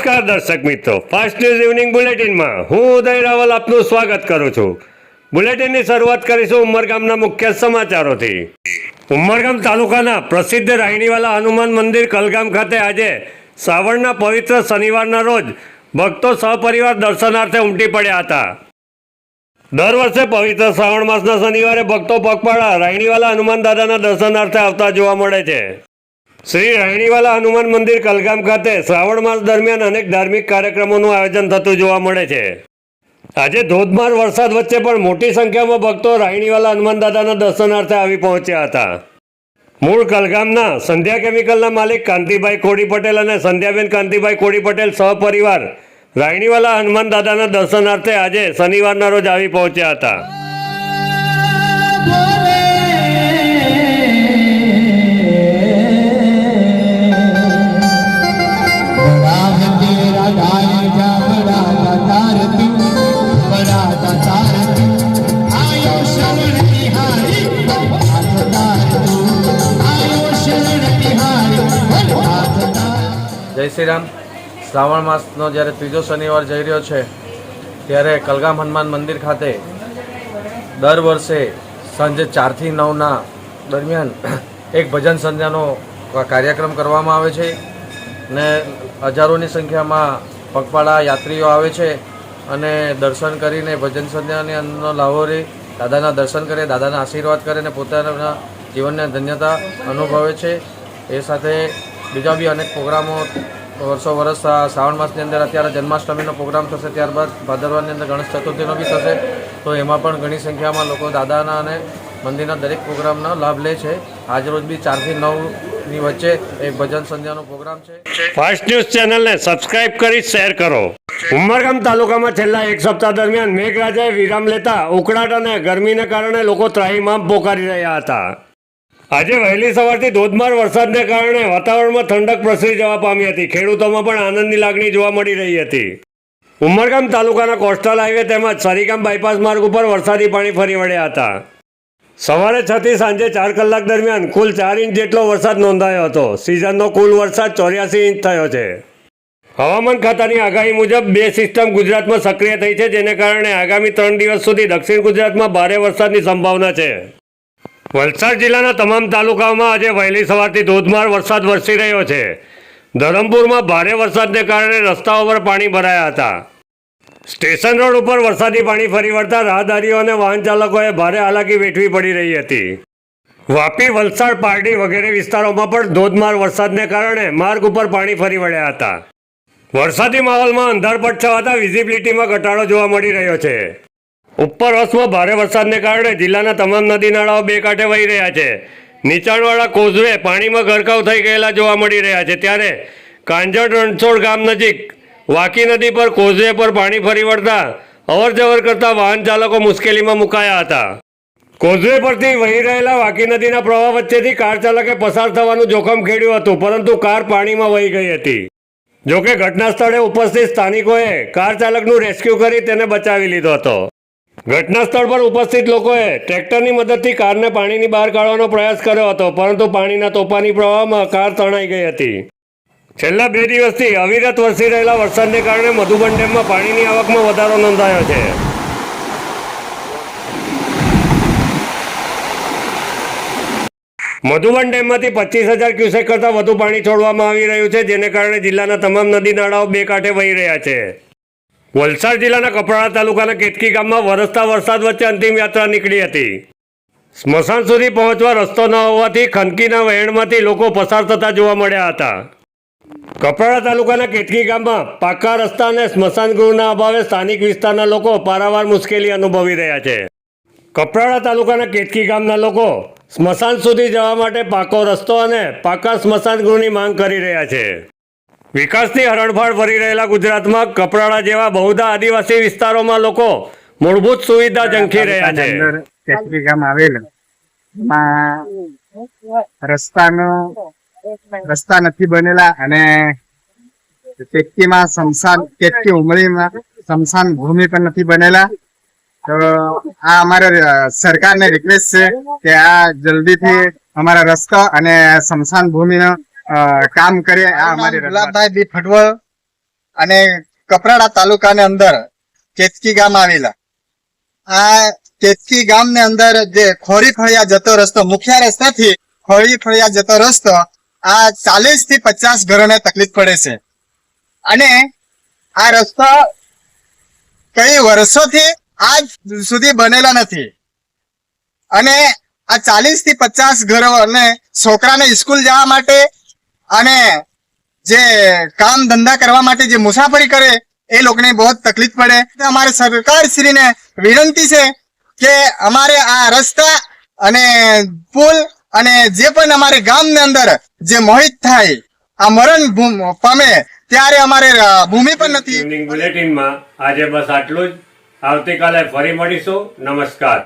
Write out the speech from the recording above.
નમસ્કાર દર્શક મિત્રો. ફાસ્ટ ન્યૂઝ ઇવનિંગ બુલેટિનમાં હું ઉદય રાવલ આપનું સ્વાગત કરું છું. બુલેટિનની શરૂઆત કરીશું ઉમરગામના મુખ્ય સમાચારોથી. ઉમરગામ તાલુકાના પ્રસિદ્ધ રાહિણીવાલા હનુમાન મંદિર કલગામ ખાતે આજે શ્રાવણના પવિત્ર શનિવારના રોજ ભક્તો સહપરિવાર દર્શનાર્થે ઉમટી પડ્યા હતા. દર વર્ષે પવિત્ર શ્રાવણ માસના શનિવારે ભક્તો પગપાળા રાહિણીવાલા હનુમાન દાદાના દર્શનાર્થે આવતા જોવા મળે છે. શ્રી રાયણીવાલા હનુમાન મંદિર કલગામ ખાતે શ્રાવણ માસ દરમિયાન અનેક ધાર્મિક કાર્યક્રમોનું આયોજન થતું જોવા મળે છે. આજે ધોધમાર વરસાદ વચ્ચે પણ મોટી સંખ્યામાં ભક્તો રાયણીવાલા હનુમાન દાદાના દર્શનાર્થે આવી પહોંચ્યા હતા. મૂળ કલગામના સંધ્યા કેમિકલના માલિક કાંતિભાઈ કોડી પટેલ અને સંધ્યાબેન કાંતિભાઈ કોડી પટેલ સહપરિવાર રાયણીવાલા હનુમાન દાદાના દર્શનાર્થે આજે શનિવારના રોજ આવી પહોંચ્યા હતા. જય શ્રી રામ શ્રાવણ માસનો જ્યારે ત્રીજો શનિવાર જઈ રહ્યો છે, ત્યારે કલગામ હનુમાન મંદિર ખાતે દર વર્ષે સાંજે ચારથી નવના દરમિયાન એક ભજન સંધ્યાનો કાર્યક્રમ કરવામાં આવે છે ને હજારોની સંખ્યામાં પગપાળા યાત્રીઓ આવે છે અને દર્શન કરીને ભજન સંધ્યાની અંદરનો લાભો લઈ દાદાના દર્શન કરે, દાદાના આશીર્વાદ કરે અને પોતાના જીવનને ધન્યતા અનુભવે છે. એ સાથે બીજા બી અનેક પ્રોગ્રામો વર્ષો વર્ષ શ્રાવણ માસની અંદર અત્યારે જન્માષ્ટમીનો પ્રોગ્રામ થશે, ત્યારબાદ ભાદરવાની અંદર ગણેશ ચતુર્થીનો બી થશે. તો એમાં પણ ઘણી સંખ્યામાં લોકો દાદાના અને મંદિરના દરેક પ્રોગ્રામનો લાભ લે છે. આજરોજ બી ચારથી નવની વચ્ચે એક ભજન સંધ્યાનો પ્રોગ્રામ છે. ફાસ્ટ ન્યૂઝ ચેનલને સબસ્ક્રાઇબ કરી શેર કરો. ઉમરગામ તાલુકામાં છેલ્લા એક સપ્તાહ દરમિયાન મેઘરાજાએ વિરામ લેતા ઉકળાટ અને ગરમીને કારણે લોકો ત્રાહીમામ પોકારી રહ્યા હતા. આજે વહેલી સવારથી ધોધમાર વરસાદને કારણે વાતાવરણમાં ઠંડક પ્રસરી જવા પામી હતી. ખેડૂતોમાં પણ આનંદની લાગણી જોવા મળી રહી હતી. ઉમરગામ તાલુકાના કોસ્ટલ હાઈવે તેમજ સરીગામ બાયપાસ માર્ગ ઉપર વરસાદી પાણી ફરી વળ્યા હતા. સવારે છ થી સાંજે ચાર કલાક દરમિયાન કુલ ચાર ઇંચ જેટલો વરસાદ નોંધાયો હતો. સિઝનનો કુલ વરસાદ ચોર્યાસી ઇંચ થયો છે. હવામાન ખાતાની આગાહી મુજબ બે સિસ્ટમ ગુજરાતમાં સક્રિય થઈ છે, જેને કારણે આગામી ત્રણ દિવસ સુધી દક્ષિણ ગુજરાતમાં ભારે વરસાદની સંભાવના છે. વલસાડ જિલ્લાના તમામ તાલુકાઓમાં આજે વહેલી સવારથી ધોધમાર વરસાદ વરસી રહ્યો છે. ધરમપુરમાં ભારે વરસાદને કારણે રસ્તાઓ પર પાણી ભરાયા હતા. સ્ટેશન રોડ ઉપર વરસાદી પાણી ફરી વળતા રાહદારીઓ અને વાહન ચાલકોએ ભારે હાલાકી વેઠવી પડી રહી હતી. વાપી, વલસાડ, પારડી વગેરે વિસ્તારોમાં પણ ધોધમાર વરસાદને કારણે માર્ગ ઉપર પાણી ફરી વળ્યા હતા. વરસાદી માહોલમાં અંધારપટ છવાતા વિઝિબિલિટીમાં ઘટાડો જોવા મળી રહ્યો છે. ઉપરવાસમાં ભારે વરસાદને કારણે જિલ્લાના તમામ નદી નાળાઓ બે કાંઠે વહી રહ્યા છે. નીચાણવાળા કોઝવે પાણીમાં ગરકાવ થઈ ગયેલા જોવા મળી રહ્યા છે. ત્યારે કાંજણ રણછોડ ગામ નજીક વાકી નદી પર કોઝવે પર પાણી ફરી વળતા અવર જવર કરતા વાહન ચાલકો મુશ્કેલીમાં મુકાયા હતા. કોઝવે પરથી વહી રહેલા વાકી નદીના પ્રવાહ વચ્ચેથી કાર ચાલકે પસાર થવાનું જોખમ ખેડ્યું હતું, પરંતુ કાર પાણીમાં વહી ગઈ હતી. જોકે ઘટના સ્થળે ઉપસ્થિત સ્થાનિકોએ કાર ચાલકનું રેસ્ક્યુ કરી તેને બચાવી લીધો હતો. ઘટના સ્થળ પર ઉપસ્થિત લોકોએ ટ્રેક્ટરની મદદથી કારને પાણીની બહાર કાઢવાનો પ્રયાસ કર્યો હતો, પરંતુ પાણીના તોફાની પ્રવાહમાં કાર તણાઈ ગઈ હતી. છેલ્લા બે દિવસથી અવિરત વરસી રહેલા વરસાદને કારણે મધુબન ડેમમાં પાણીની આવકમાં વધારો નોંધાયો છે. મધુબન ડેમમાંથી પચીસ હજાર ક્યુસેક કરતાં વધુ પાણી છોડવામાં આવી રહ્યું છે, જેને કારણે જિલ્લાના તમામ નદી નાળાઓ બે કાંઠે વહી રહ્યા છે. વલસાડ જિલ્લાના કપરાડા તાલુકાના કેટકી ગામમાં વરસતા વરસાદ વચ્ચે અંતિમ યાત્રા નીકળી હતી. સ્મશાન સુધી પહોંચવા રસ્તો ન હોવાથી ખનકીના વહેણમાંથી લોકો પસાર થતા જોવા મળ્યા હતા. કપરાડા તાલુકાના કેટકી ગામમાં પાકા રસ્તા અને સ્મશાન ગૃહના અભાવે સ્થાનિક વિસ્તારના લોકો પારાવાર મુશ્કેલી અનુભવી રહ્યા છે. કપરાડા તાલુકાના કેતકી ગામના લોકો સ્મશાન સુધી જવા માટે પાકો રસ્તો અને પાકા સ્મશાન ગૃહની માંગ કરી રહ્યા છે. વિકાસની હરણફાળ ભરી રહેલા ગુજરાતમાં કપરાડા જેવા બહુધા આદિવાસી વિસ્તારોમાં લોકો મૂળભૂત સુવિધા ઝંખી રહ્યા છે. રસ્તાનો રસ્તા નથી બનેલા અને કેતકીમાં સમસાન કેતકી ઉમરીમાં સમસાન ભૂમિ પણ નથી બનેલા. તો આ અમારે સરકારને રિક્વેસ્ટ છે કે આ જલ્દીથી અમારા રસ્તા અને સ્મશાન ભૂમિનો કામ કરે આ અમારી. ગુલાબભાઈ બી ફટવળ અને કપરાડા તાલુકાની અંદર કેતકી ગામ આવેલા. આ કેતકી ગામની અંદર જે ખોરી ફળિયા જતો રસ્તો મુખ્ય રસ્તાથી ખોરી ફળિયા જતો રસ્તો આ ચાલીસથી પચાસ ઘરોને તકલીફ પડે છે. અને આ રસ્તો કઈ વર્ષોથી આજ સુધી બનેલા નથી. અને આ ચાલીસથી પચાસ ઘરો અને છોકરાને સ્કૂલ જવા માટે અને જે કામ ધંધા કરવા માટે જે મુસાફરી કરે, એ લોકોને બહુ તકલીફ પડે. અમારે સરકાર શ્રીને વિનંતી છે કે અમારે આ રસ્તા અને પુલ અને જે પણ અમારે ગામની અંદર જે મોહિત થાય, આ મરણ પામે, ત્યારે અમારે ભૂમિ પણ નથી. બુલેટિનમાં આજે બસ આટલું જ. આવતીકાલે ફરી મળીશું. નમસ્કાર.